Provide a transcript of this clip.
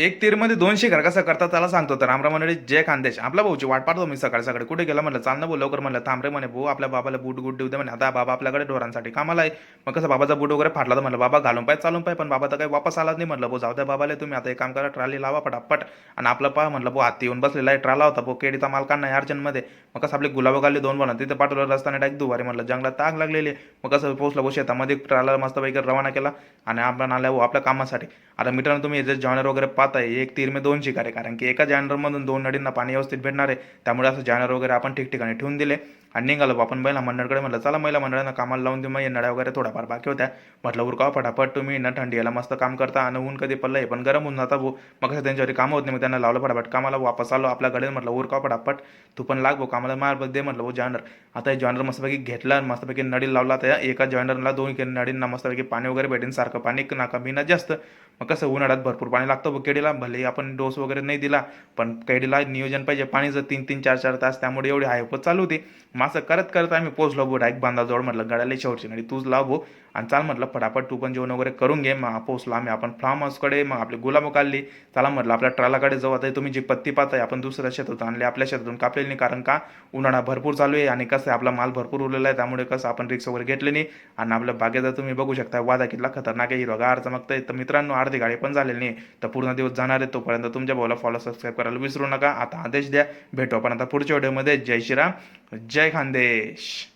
एक तीरमध्ये दोन घर कसं करतात त्याला सांगतो. तर आमरा मंडळी जय खानदेश. आपला भाऊची वाट पाहतो मी सकाळी सकाळी. कुठे गेला म्हटलं चाल ना लवकर म्हणलं. थांबरे म्हणे भाऊ आपल्या बाबाला बूट गुट देऊ दे म्हणे. आता बाबा आपल्याकडे ढोरांसाठी कामाला आहे. मग कसं बाबाचा बूट वगैरे फाटला तर म्हटलं बाबा घालून पाय चालून पाय. पण बाबा तर काही वापस आलाच नाही म्हणलं. भाऊ जाऊ द्या बाबाला तुम्ही. आता एक काम करा ट्राली लावा पटापट. आणि आपलं पहा म्हणलं भाऊ हाती येऊन बसलेला आहे. ट्राला होता भाऊ केडीचा मालकांना नाही अर्जनमध्ये मग कसं आपले गुलाब गाली दोन बनत तिथे पाठवलं रस्ताने डायक दुवारी म्हटलं जंगलात आग लागलेली मग कसं पोहोचलं भाऊ शेतामध्ये ट्राला वगैरे रवाना केला. आणि आपण आल्या भाऊ आपल्या कामासाठी. आता मित्रांनो तुम्ही जे जॉनर वगैरे पाहताय एक तीर में दोन शिकार आहे. कारण की एका जॅनरमधून दोन नडींना पाणी व्यवस्थित भेटणार आहे. त्यामुळे असं जॉनर वगैरे आपण ठिकठिकाणी ठेवून दिले. आणि निघालो आपण महिला मंडळकडे. म्हटलं चला महिला मंडळांना कामाला लावून देऊ मग. या नड्या वगैरे थोडाफार बाकी होत्या. म्हटलं उरकावा फटाफट तुम्ही. ना थंडी याला मस्त काम करता. आणि ऊन कधी पडलं आहे पण गरम होऊन जाता भाऊ. मग कसं त्यांच्यावर कामं होत नाही. मग त्यांना लावलं फटाफट कामाला. वापस आलो आपल्याकडे म्हटलं उरकावा फटाफट. तू पण लाग भाऊ. कामाला मार दे. म्हटलं भाऊ जॉनर आता हे जॉनर मस्तपैकी घेतला आणि मस्तपैकी नडी लावला त्या एका जॉनरला दोन नडींना मस्तपैकी पाणी वगैरे भेटेन. सारखं पाणी ना कमी ना जास्त. मग कसं उन्हाळ्यात भरपूर पाणी लागतं कैडीला भले आपण डोस वगैरे नाही दिला पण कैडीला नियोजन पाहिजे. पाणीचं तीन तीन चार चार तास त्यामुळे एवढी हायपत चालू होती. मग असं करत करत आम्ही पोचलो भाऊ डायक बांधाजवळ म्हटलं गडाले शेवटची नडी तूच लाव भाऊ. आणि चाल म्हटलं फटाफट तू पण जेवण वगैरे करून घे मग पोहोचला आम्ही. आपण फार्म हाऊसकडे मग आपली गुलाब काढली चला म्हटलं आपल्या ट्रालाकडे जाऊ. आता तुम्ही जी पत्ती पाहताय आपण दुसऱ्या शेतात आणली आपल्या शेतातून कापलेली नाही. कारण का? उन्हाळा भरपूर चालू आहे आणि कसं आहे आपला माल भरपूर उरलेला आहे. त्यामुळे कसं आपण रिक्स वगैरे घेतले नाही. आणि आपल्या बागेचा तुम्ही बघू शकता वादा कितला खतरनाक आहे. हिरवागार चमकतंय तर मित्रांनो अर्धी गाडी पण झालेली नाही. तर पूर्ण दिवस जाणार आहे तोपर्यंत तुमच्या भावाला फॉलो सबस्क्राईब करायला विसरू नका. आता आदेश द्या. भेटू आपण आता पुढच्या व्हिडिओमध्ये जय श्रीराम. जय खानदेश.